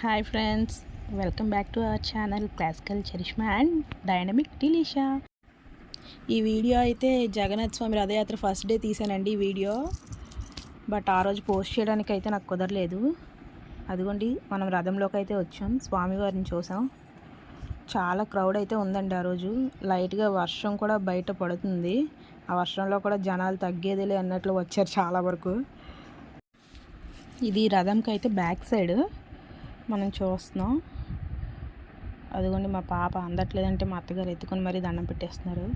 Hi friends welcome back to our channel classical charisma and dynamic డిలీషా ఈ video అయితే Jagannath Swami Rathayatra first day తీసానండి ఈ video but ఆ రోజు పోస్ట్ చేయడానికి అయితే నాకు కుదరలేదు. అదిగోండి మనం రథంలోకి అయితే వచ్చాం. స్వామివారిని చూసాం. చాలా క్రౌడ్ అయితే ఉందండి ఆ రోజు. లైట్గా వర్షం కూడా బయట పడుతుంది. ఆ వర్షంలో కూడా జనాలు తగ్గేదిలే అన్నట్లు వచ్చారు చాలా వరకు. ఇది రథంకి అయితే బ్యాక్ సైడ్ మనం చూస్తున్నాం. అదిగోండి మా పాప అందట్లేదంటే మా అత్తగారు ఎత్తుకొని మరీ దండం పెట్టేస్తున్నారు.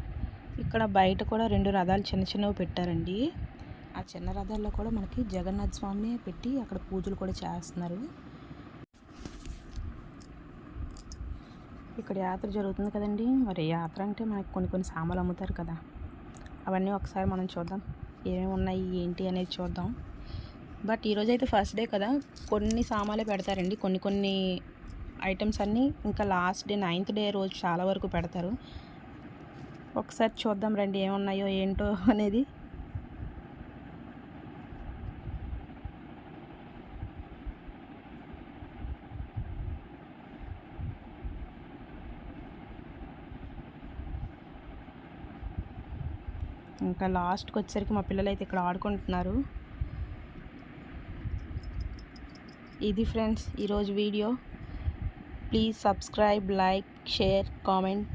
ఇక్కడ బయట కూడా రెండు రథాలు చిన్న చిన్నవి పెట్టారండి. ఆ చిన్న రథాల్లో కూడా మనకి జగన్నాథ్ స్వామిని పెట్టి అక్కడ పూజలు కూడా చేస్తున్నారు. ఇక్కడ యాత్ర జరుగుతుంది కదండి. మరి యాత్ర అంటే మనకి కొన్ని కొన్ని సామాన్లు అమ్ముతారు కదా. అవన్నీ ఒకసారి మనం చూద్దాం. ఏమేమి ఉన్నాయి ఏంటి అనేది చూద్దాం. బట్ ఈరోజు అయితే ఫస్ట్ డే కదా కొన్ని సామాన్లు పెడతారండి. కొన్ని కొన్ని ఐటమ్స్ అన్నీ ఇంకా లాస్ట్ డే నైన్త్ డే రోజు చాలా వరకు పెడతారు. ఒకసారి చూద్దాం రండి ఏమున్నాయో ఏంటో అనేది. ఇంకా లాస్ట్కి వచ్చేసరికి మా పిల్లలు అయితే ఇక్కడ ఆడుకుంటున్నారు. ఇది ఫ్రెండ్స్ ఈరోజు video. Please subscribe like share comment.